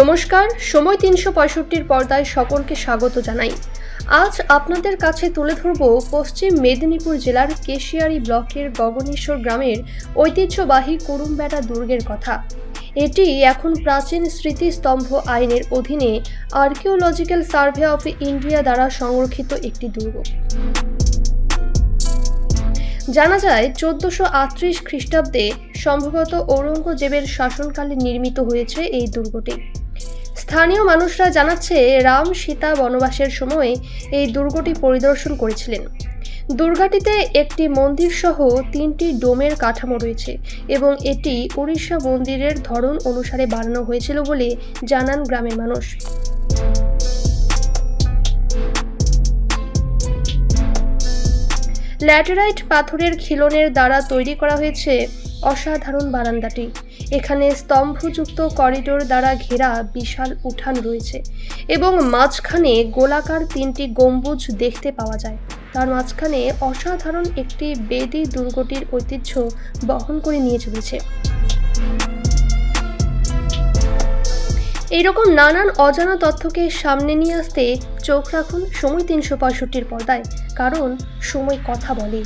নমস্কার, সময় তিনশো পঁয়ষট্টির পর্দায় সকলকে স্বাগত জানাই। আজ আপনাদের কাছে তুলে ধরব পশ্চিম মেদিনীপুর জেলার কেশিয়ারি ব্লকের গগনেশ্বর গ্রামের ঐতিহ্যবাহী কুরুমবেড়া দুর্গের কথা। এটি এখন প্রাচীন স্মৃতিস্তম্ভ আইনের অধীনে আর্কিওলজিক্যাল সার্ভে অফ ইন্ডিয়া দ্বারা সংরক্ষিত একটি দুর্গ। জানা যায়, চোদ্দশো আটত্রিশ খ্রিস্টাব্দে সম্ভবত ঔরঙ্গজেবের শাসনকালে নির্মিত হয়েছে এই দুর্গটি। স্থানীয় মানুষরা জানাচ্ছে, রাম সীতা বনবাসের সময় এই দুর্গটি পরিদর্শন করেছিলেন। দুর্গাটিতে একটি মন্দির সহ তিনটি ডোমের কাঠামো রয়েছে এবং এটি উড়িষ্যা মন্দিরের ধরন অনুসারে বানানো হয়েছিল বলে জানান গ্রামের মানুষ। ল্যাটেরাইট পাথরের খিলনের দ্বারা তৈরি করা হয়েছে অসাধারণ বারান্দাটি। এখানে স্তম্ভযুক্ত করিডোর দ্বারা ঘেরা বিশাল উঠান রয়েছে এবং মাঝখানে গোলাকার তিনটি গম্বুজ দেখতে পাওয়া যায়। তার মাঝখানে অসাধারণ একটি বেদি দুর্গটির ঐতিহ্য বহন করে নিয়ে চলেছে। এইরকম নানান অজানা তথ্যকে সামনে নিয়ে আসতে চোখ রাখুন সময় তিনশো পঁয়ষট্টির পর্দায়, কারণ সময় কথা বলে।